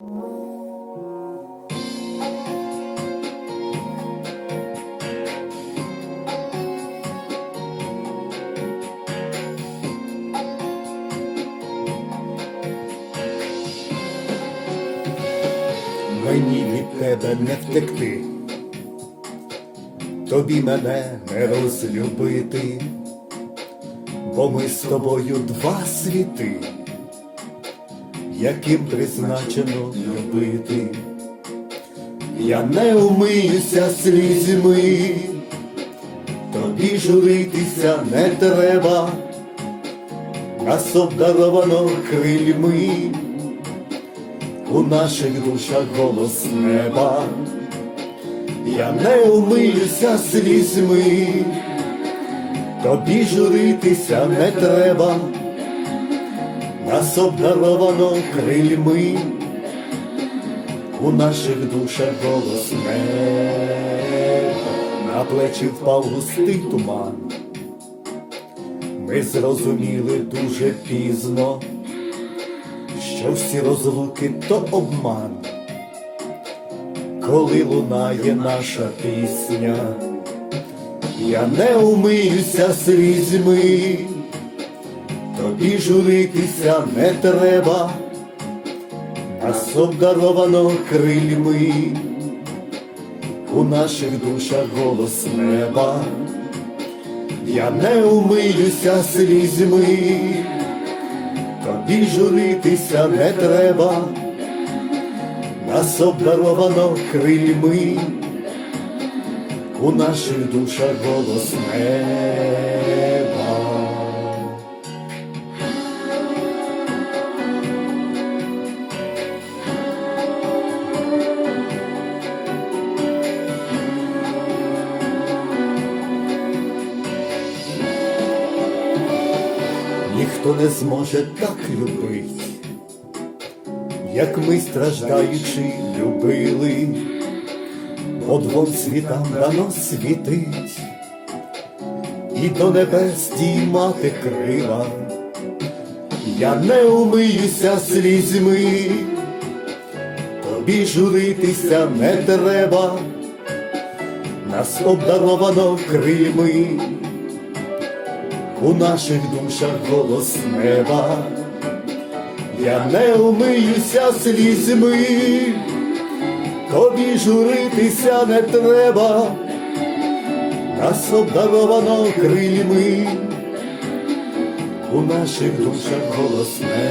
Мені від тебе не втекти, тобі мене не розлюбити, бо ми з тобою два світи, яким призначено любити. Я не умиюся слізьми, тобі журитися не треба, нас обдаровано крильми. У наших душах голос неба. Я не умиюся слізьми, тобі журитися не треба, нас обдаровано крильми, у наших душах голос неба, на плечі впав густий туман. Ми зрозуміли дуже пізно що всі розлуки то обман, коли лунає наша пісня, я не умиюся слізьми, тобі журитися не треба, нас обдаровано крильми, у наших душах голос неба, я не умиюся слізьми. Тобі журитися не треба, нас обдаровано крильми, у наших душах голос неба. Ніхто не зможе так любить, як ми страждаючи любили, бо двом світам дано світить, і до небес діймати крила, я не умиюся слізьми, тобі журитися не треба, нас обдаровано крильми у наших душах голос неба, я не умиюся слізьми, тобі журитися не треба, нас обдаровано крильми, у наших душах голос неба.